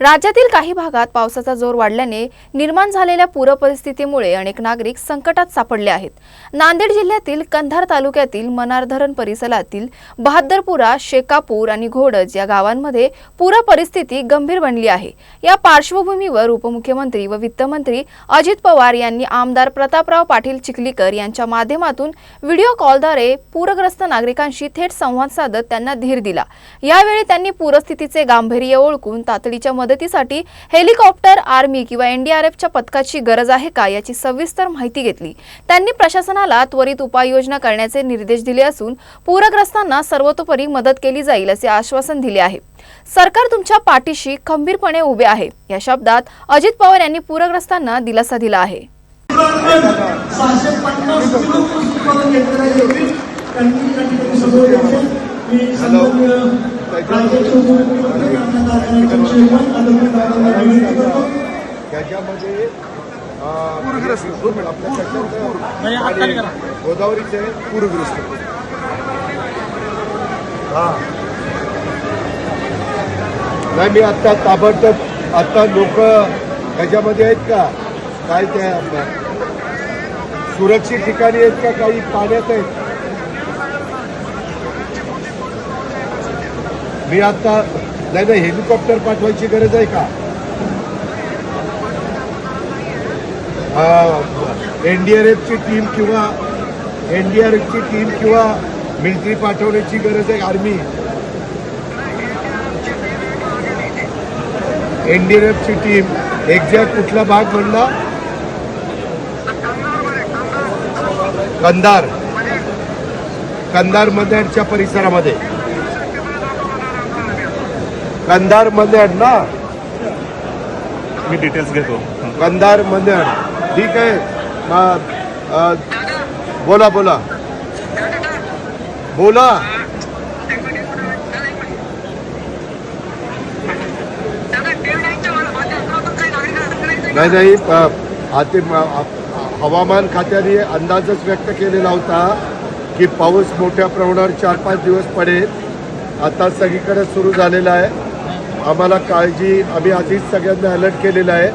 राज्यातील काही भागात पावसाचा जोर वाढल्याने निर्माण झालेल्या पूरपरिस्थितीमुळे अनेक नागरिक संकटात सापडले आहेत. नांदेड जिल्ह्यातील कंधार तालुक्यातील मनार धरण परिसरातील बहादरपुरा शेकापूर आणि घोडज या गावांमध्ये पूर परिस्थिती गंभीर बनली आहे. या पार्श्वभूमीवर उपमुख्यमंत्री व वित्तमंत्री अजित पवार यांनी आमदार प्रतापराव पाटील चिखलीकर यांच्या माध्यमातून व्हिडिओ कॉलद्वारे पूरग्रस्त नागरिकांशी थेट संवाद साधत त्यांना धीर दिला. यावेळी त्यांनी पूरस्थितीचे गांभीर्य ओळखून तातडीच्या मदतीसाठी हेलिकॉप्टर आर्मी किंवा एनडीआरएफच्या पथकाची गरज आहे का याची सविस्तर माहिती घेतली. त्यांनी प्रशासनाला त्वरित उपाययोजना करण्याचे निर्देश दिले असून पूरग्रस्तांना सर्वतोपरी मदत केली जाईल असे आश्वासन दिले आहे. सरकार तुमच्या पाठीशी खंबीरपणे उभे आहे. या शब्दात अजित पवार यांनी पूरग्रस्तांना दिलासा दिला आहे. सहाशे त्याच्यामध्ये गोदावरीचे पूरग्रस्त. हा. नाही मी आता ताबडतोब आता लोक ह्याच्यामध्ये आहेत का? काय त्या सुरक्षित ठिकाणी आहेत का? काही पाण्यात आहेत? मी आता नाही नाही हेलिकॉप्टर पाठवायची गरज आहे का? एनडीआरएफची टीम किंवा एनडीआरएफची टीम किंवा मिलिटरी पाठवण्याची गरज आहे आर्मी. एनडीआरएफची टीम एक्झॅक्ट कुठला भाग म्हणला कंधार. कंधार मंदडच्या परिसरामध्ये. कंधार मंदड ना? मी डिटेल्स घेतो. कंधार मंदड ठीक आहे. मग बोला बोला. बोला. नाही नाही आते हवामान खात्याने अंदाजच व्यक्त केलेला होता की पाऊस मोठ्या प्रमाणावर चार पाच दिवस पडेल. आता सगळीकडे सुरू झालेला आहे. आम्हाला काळजी आम्ही आधीच सगळ्यांना अलर्ट केलेलं आहे.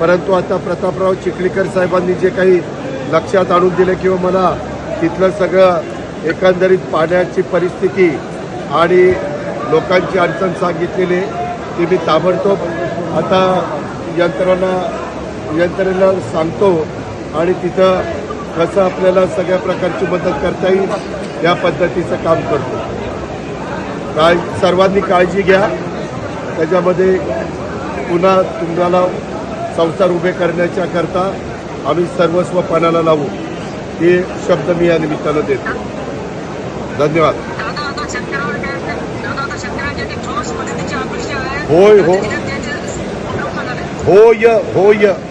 परंतु आता प्रतापराव चिखलीकर साहेबांनी जे काही लक्षात आणून दिलं किंवा मला तिथलं सगळं एकंदरीत पाण्याची परिस्थिती आणि लोकांची अडचण सांगितलेली ती मी ताबडतोब आता यंत्रणा यंत्रणेला सांगतो आणि तिथं कसं आपल्याला सगळ्या प्रकारची मदत करता येईल या पद्धतीचं काम करतो. काय सर्वांनी काळजी घ्या. त्याच्यामध्ये पुन्हा तुम्हाला संसार उभे करण्याच्या करता आम्ही सर्वस्व पणाला लावू. हे शब्द मी या निमित्तानं देतो. धन्यवाद. होय. हो. होय होय.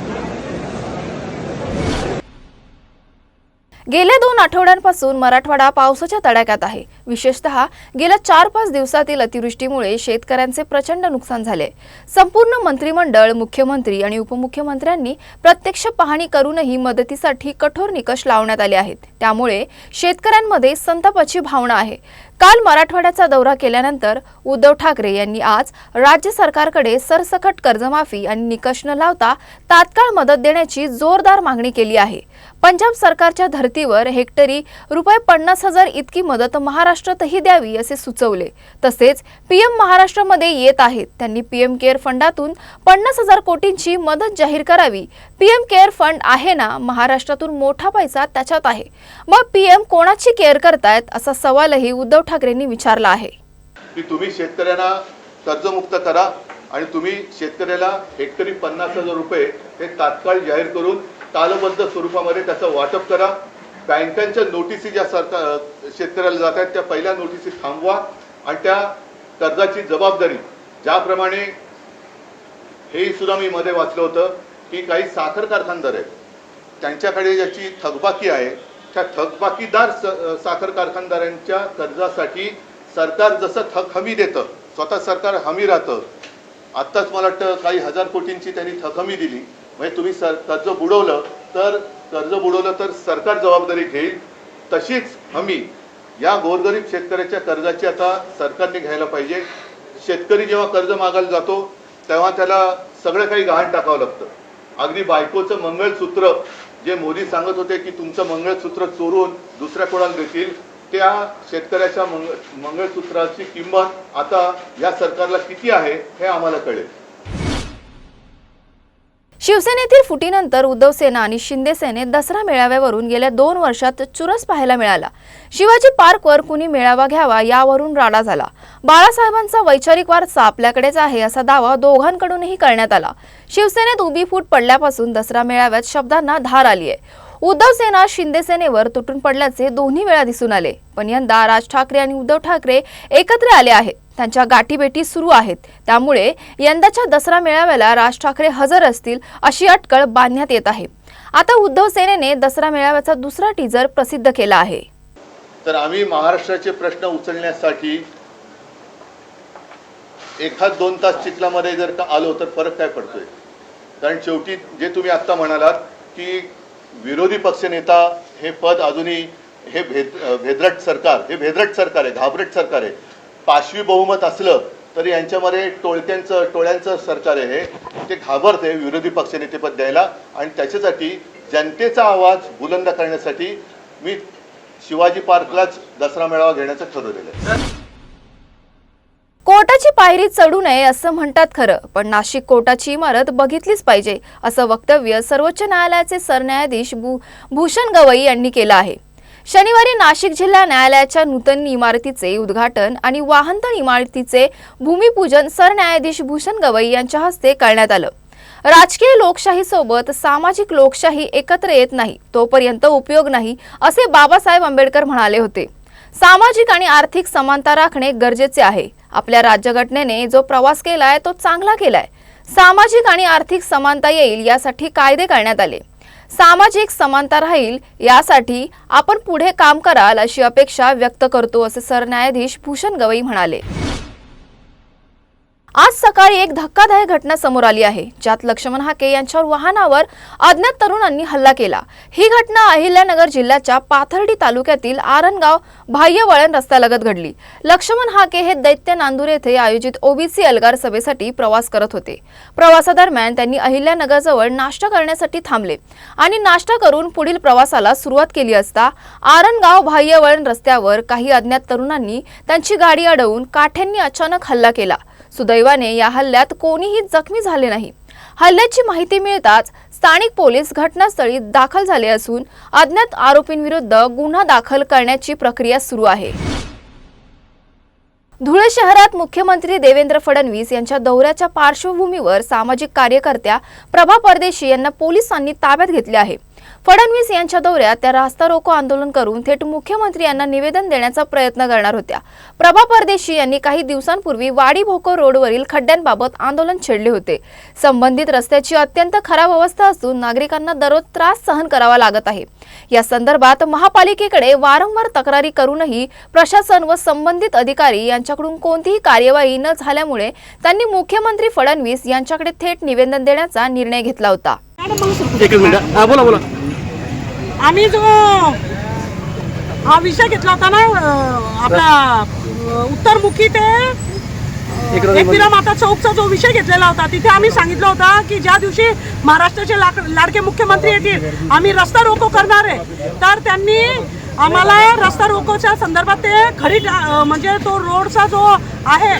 गेल्या दोन आठवड्यांपासून मराठवाडा पावसाच्या तडाख्यात आहे. विशेषतः गेल्या चार पाच दिवसातील अतिवृष्टीमुळे शेतकऱ्यांचे प्रचंड नुकसान झाले. संपूर्ण मंत्रिमंडळ मुख्यमंत्री आणि उपमुख्यमंत्र्यांनी प्रत्यक्ष पाहणी करूनही मदतीसाठी कठोर निकष लावण्यात आले आहेत. त्यामुळे शेतकऱ्यांमध्ये संतापाची भावना आहे. काल मराठवाड्याचा दौरा केल्यानंतर उद्धव ठाकरे यांनी आज राज्य सरकारकडे सरसकट कर्जमाफी आणि निकष न लावता तात्काळ मदत देण्याची जोरदार मागणी केली आहे. पंजाब सरकारच्या धर्तीवर हेक्टरी रुपये पन्नास हजार इतकी मदत महाराष्ट्रातही द्यावी असे सुचवले. तसेच पीएम महाराष्ट्रामध्ये येत आहेत. त्यांनी पीएम केअर फंडातून पन्नास हजार कोटींची मदत जाहीर करावी. पीएम केअर फंड आहे ना? महाराष्ट्रातून मोठा पैसा त्याच्यात आहे. मग पीएम कोणाची केअर करतायत? असा सवालही उद्धव ठाकरेंनी विचारला आहे. की तुम्ही शेतकऱ्यांना कर्जमुक्त करा आणि तुम्ही शेतकऱ्याला हेक्टरी पन्नास हजार रुपये हे तात्काळ जाहीर करून तालबद्ध स्वरूपामध्ये त्याचं वाटप करा. बँकांच्या नोटिसी ज्या सरकार शेतकऱ्याला जात आहेत त्या पहिल्या नोटिसी थांबवा आणि त्या कर्जाची जबाबदारी ज्याप्रमाणे हे सुद्धा मी मध्ये वाचलं होतं की काही साखर कारखानदार आहेत त्यांच्याकडे ज्याची थकबाकी आहे त्या थकबाकीदार साखर कारखानदारांच्या कर्जासाठी सरकार जसं थक हमी देतं स्वतः सरकार हमी राहतं. आत्ताच मला वाटतं काही हजार कोटींची त्यांनी थक हमी दिली. म्हणजे तुम्ही सर कर्ज बुडवलं तर कर्ज बुडवलं तर सरकार जबाबदारी घेईल. तशीच हमी या गोरगरीब शेतकऱ्याच्या कर्जाची आता सरकारने घ्यायला पाहिजे. शेतकरी जेव्हा कर्ज मागायला जातो तेव्हा त्याला सगळं काही गहाण टाकावं लागतं. अगदी बायकोचं मंगळसूत्र जे मोदी सांगत होते की तुमचं मंगळसूत्र चोरून दुसऱ्या कोणाला देतील त्या शेतकऱ्याच्या मंग मंगळसूत्राची किंमत आता या सरकारला किती आहे हे आम्हाला कळेल. शिवसेनेतील फुटीनंतर उद्धव सेना आणि शिंदे सेनेत दसरा मेळाव्यावरून गेल्या दोन वर्षात चुरस पाहायला मिळाला. शिवाजी पार्कवर कुणी मेळावा घ्यावा यावरून राडा झाला. बाळासाहेबांचा वैचारिक वारसा आपल्याकडेच आहे असा दावा दोघांकडूनही करण्यात आला. शिवसेनेत उभी फूट पडल्यापासून दसरा मेळाव्यात शब्दांना धार आली आहे. उद्धव सेना शिंदे सेनेवर तुटून पडल्याचे दोन्ही वेळा दिसून आले. पण यंदा राज ठाकरे आणि उद्धव ठाकरे एकत्र आले आहेत. त्यांच्या गाठीबेटी सुरू आहेत. त्यामुळे यंदाच्या दसरा मेळाव्याला राज ठाकरे हजर असतील अशी अटकळ बांधण्यात येत आहे. आता उद्धव सेनेने दसरा मेळाव्याचा दुसरा टीजर प्रसिद्ध केला आहे. तर आम्ही महाराष्ट्राचे प्रश्न उचलण्यासाठी एखाद दोन तास चिखलामध्ये जर का आलो तर फरक काय पडतोय? कारण शेवटी जे तुम्ही आत्ता म्हणालात की विरोधी पक्षनेता हे पद अजूनही हे भेद भेदरट सरकार हे भेदरट सरकार आहे घाबरट सरकार आहे. पाशवी बहुमत असलं तरी यांच्यामध्ये टोळक्यांचं टोळ्यांचं सरकार आहे. हे ते घाबरते विरोधी पक्षनेतेपद द्यायला आणि त्याच्यासाठी जनतेचा आवाज बुलंद करण्यासाठी मी शिवाजी पार्कलाच दसरा मेळावा घेण्याचं ठरवलेलं आहे. कोर्टाची पायरी चढू नये असं म्हणतात खरं पण नाशिक कोर्टाची इमारत बघितलीच पाहिजे असं वक्तव्य सर्वोच्च न्यायालयाचे सरन्यायाधीश भू भूषण गवई यांनी केलं आहे. शनिवारी नाशिक जिल्हा न्यायालयाच्या नूतन इमारतीचे उद्घाटन आणि वाहनतळ इमारतीचे भूमिपूजन सरन्यायाधीश भूषण गवई यांच्या हस्ते करण्यात आलं. राजकीय लोकशाहीसोबत सामाजिक लोकशाही एकत्र येत नाही तोपर्यंत उपयोग नाही असे बाबासाहेब आंबेडकर म्हणाले होते. सामाजिक आणि आर्थिक समानता राखणे गरजेचे आहे. आपल्या राज्यघटनेने जो प्रवास केलाय तो चांगला केलाय. सामाजिक आणि आर्थिक समानता येईल यासाठी कायदे करण्यात आले. सामाजिक समानता राहील यासाठी आपण पुढे काम कराल अशी अपेक्षा व्यक्त करतो असे सरन्यायाधीश भूषण गवई म्हणाले. आज सकाळी एक धक्कादायक घटना समोर आली आहे ज्यात लक्ष्मण हाके यांच्यावर वाहनावर अज्ञात तरुणांनी हल्ला केला. ही घटना अहिल्यानगर जिल्ह्याच्या पाथर्डी तालुक्यातील आरणगाव बाह्यवळण रस्त्यालगत घडली. लक्ष्मण हाके हे दैत्य नांदूर येथे आयोजित ओबीसी अलगार सभेसाठी प्रवास करत होते. प्रवासादरम्यान त्यांनी अहिल्यानगरजवळ नाश्ता करण्यासाठी थांबले आणि नाश्ता करून पुढील प्रवासाला सुरुवात केली असता आरणगाव बाह्यवळण रस्त्यावर काही अज्ञात तरुणांनी त्यांची गाडी अडवून काठ्यांनी अचानक हल्ला केला. सुदैवाने या हल्ल्यात कोणीही जखमी झाले नाही. हल्ल्याची माहिती मिळताच स्थानिक पोलीस घटनास्थळी दाखल झाले असून अज्ञात आरोपींविरुद्ध गुन्हा दाखल करण्याची प्रक्रिया सुरू आहे. धुळे शहरात मुख्यमंत्री देवेंद्र फडणवीस यांच्या दौऱ्याच्या पार्श्वभूमीवर सामाजिक कार्यकर्त्या प्रभा परदेशी यांना पोलिसांनी ताब्यात घेतले आहे. फडणवीस यांच्या दौऱ्यात त्या रास्ता रोको आंदोलन करून थेट मुख्यमंत्री यांना निवेदन देण्याचा प्रयत्न करणार होत्या. प्रभा परदेशी यांनी काही दिवसांपूर्वी वाडी भोको रोडवरील खड्ड्यांबाबत आंदोलन छेडले होते. संबंधित रस्त्याची अत्यंत खराब अवस्था असून नागरिकांना दररोज त्रास सहन करावा लागत आहे. या संदर्भात महापालिकेकडे वारंवार तक्रारी करूनही प्रशासन व संबंधित अधिकारी यांच्याकडून कोणतीही कार्यवाही न झाल्यामुळे त्यांनी मुख्यमंत्री फडणवीस यांच्याकडे थेट निवेदन देण्याचा निर्णय घेतला होता. एकच मिनिट. हा बोला बोला. आम्ही जो हा विषय घेतला होता ना आपला उत्तरमुखी ते एकविरा माता चौकचा जो विषय घेतलेला होता तिथे आम्ही सांगितलं होतं की ज्या दिवशी महाराष्ट्राचे लाक- लाडके मुख्यमंत्री येतील आम्ही रस्ता रोको करणार आहे. तर त्यांनी आम्हाला रस्ता रोकोच्या संदर्भात ते खरी म्हणजे तो रोडचा जो आहे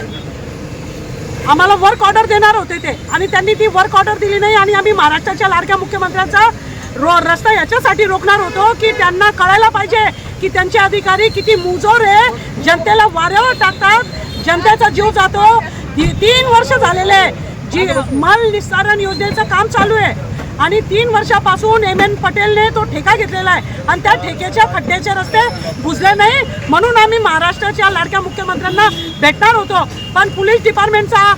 आम्हाला वर्क ऑर्डर देणार होते ते. आणि त्यांनी ती वर्क ऑर्डर दिली नाही आणि आम्ही महाराष्ट्राच्या लाडक्या मुख्यमंत्र्यांचा रो रस्ता याच्यासाठी रोखणार होतो की त्यांना कळायला पाहिजे की त्यांचे अधिकारी किती मुजोर आहे. जनतेला वाऱ्यावर टाकतात. जनतेचा जीव जातो. ती- तीन वर्ष झालेले आहे. जी माल निस्तारण योजनेचं काम चालू आहे. आणि तीन वर्षापासून एम एन पटेलने तो ठेका घेतलेला आहे. आणि त्या ठेक्याच्या खड्ड्याचे रस्ते बुजले नाही. म्हणून आम्ही महाराष्ट्राच्या लाडक्या मुख्यमंत्र्यांना भेटणार होतो. पण पोलीस डिपार्टमेंटचा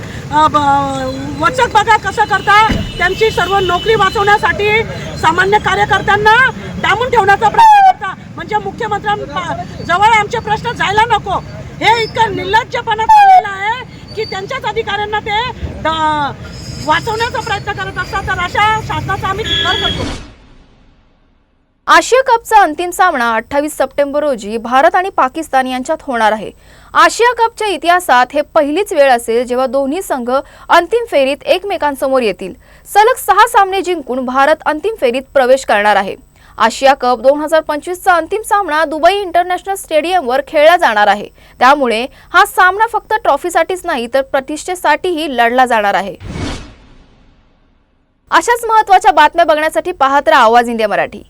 वचक बघा कसं करता. त्यांची सर्व नोकरी वाचवण्यासाठी सामान्य कार्यकर्त्यांना डांबून ठेवण्याचा प्रयत्न करता. म्हणजे मुख्यमंत्र्यां जवळ आमचे प्रश्न जायला नको. हे इतकं निर्लज्जपणा चाललेलं आहे की त्यांच्याच अधिकाऱ्यांना ते वाचवण्याचा प्रयत्न करत असतात. तर अशा शासनाचा आम्ही करतो. आशिया कपचा अंतिम सामना अठ्ठावीस सप्टेंबर रोजी भारत आणि पाकिस्तान यांच्यात होणार आहे. आशिया कपच्या इतिहासात हे पहिलीच वेळ असेल जेव्हा दोन्ही संघ अंतिम फेरीत एकमेकांसमोर येतील. सलग सहा सामने जिंकून भारत अंतिम फेरीत प्रवेश करणार आहे. आशिया कप दोन हजार पंचवीसचा अंतिम सामना दुबई इंटरनॅशनल स्टेडियमवर खेळला जाणार आहे. त्यामुळे हा सामना फक्त ट्रॉफीसाठीच नाही तर प्रतिष्ठेसाठीही लढला जाणार आहे. अशाच महत्त्वाच्या बातम्या बघण्यासाठी पाहत राहा आवाज इंडिया मराठी.